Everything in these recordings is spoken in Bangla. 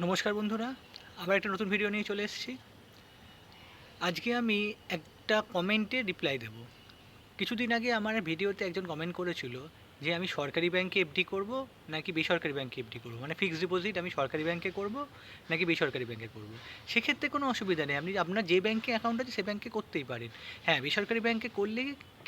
নমস্কার বন্ধুরা, আবার একটা নতুন ভিডিও নিয়ে চলে এসেছি। আজকে আমি একটা কমেন্টে রিপ্লাই দেব। কিছুদিন আগে আমার ভিডিওতে একজন কমেন্ট করেছিল যে আমি সরকারি ব্যাংকে এফডি করব নাকি বেসরকারি ব্যাংকে এফডি করব? মানে ফিক্সড ডিপোজিট আমি সরকারি ব্যাংকে করব নাকি বেসরকারি ব্যাংকে করব? সেক্ষেত্রে কোনো অসুবিধা নেই। আপনি আপনার যে ব্যাংকে অ্যাকাউন্ট আছে সে ব্যাংকে করতেই পারেন। হ্যাঁ বেসরকারি ব্যাংকে করলে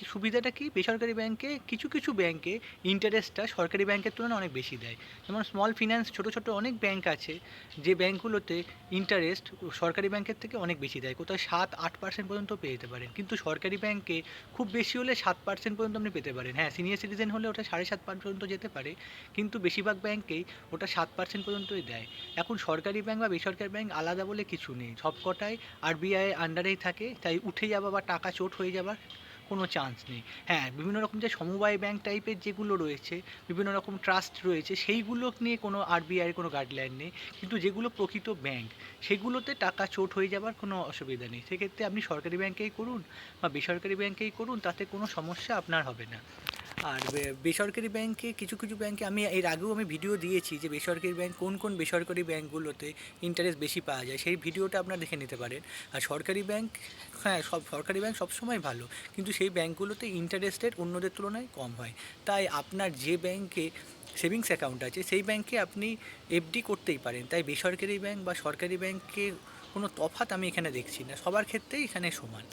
সুবিধাটা কি? বেসরকারি ব্যাংকে কিছু কিছু ব্যাংকে ইন্টারেস্টটা সরকারি ব্যাংকের তুলনায় অনেক বেশি দেয়। যেমন স্মল ফিন্যান্স ছোটো ছোটো অনেক ব্যাংক আছে যে ব্যাংকগুলোতে ইন্টারেস্ট সরকারি ব্যাংকের থেকে অনেক বেশি দেয়। কোথাও সাত, আট পার্সেন্ট পর্যন্ত পেয়ে যেতে পারেন। কিন্তু সরকারি ব্যাংকে খুব বেশি হলে সাত পার্সেন্ট পর্যন্ত আপনি পেতে পারেন। হ্যাঁ সিনিয়র সিটিজেন হলে ওটা সাড়ে সাত পর্যন্ত যেতে পারে, কিন্তু বেশিরভাগ ব্যাংকেই ওটা সাত পার্সেন্ট পর্যন্তই দেয়। এখন সরকারি ব্যাংক বা বেসরকারি ব্যাংক আলাদা বলে কিছু নেই। সব কটাই আরবিআই আন্ডারেই থাকে, তাই উঠে যাওয়া বা টাকা চোট হয়ে যাবার কোনো চান্স নেই। হ্যাঁ বিভিন্ন রকম যে সমবায় ব্যাংক টাইপের যেগুলো রয়েছে, বিভিন্ন রকম ট্রাস্ট রয়েছে, সেইগুলো নিয়ে কোনো আরবিআইয়ের কোনো গাইডলাইন নেই। কিন্তু যেগুলো প্রকৃত ব্যাংক সেগুলোতে টাকা চোট হয়ে যাবার কোনো অসুবিধা নেই। সেক্ষেত্রে আপনি সরকারি ব্যাংকেই করুন বা বেসরকারি ব্যাংকেই করুন, তাতে কোনো সমস্যা আপনার হবে না। আর বেসরকারি ব্যাংকে কিছু কিছু ব্যাংকে আমি এর আগেও আমি ভিডিও দিয়েছি যে বেসরকারি ব্যাংক কোন কোন বেসরকারি ব্যাংকগুলোতে ইন্টারেস্ট বেশি পাওয়া যায়। সেই ভিডিওটা আপনারা দেখে নিতে পারেন। আর সরকারি ব্যাংক হ্যাঁ সব, সরকারি ব্যাংক সবসময় ভালো। কিন্তু সেই ব্যাংকগুলোতে ইন্টারেস্ট রেট অন্যদের তুলনায় কম হয়। তাই আপনার যে ব্যাংকে সেভিংস অ্যাকাউন্ট আছে, সেই ব্যাংকে আপনি এফডি করতেই পারেন। তাই বেসরকারি ব্যাংক বা সরকারি ব্যাংকে কোনো তফাৎ আমি এখানে দেখছি না। সবার ক্ষেত্রেই এখানে সমান।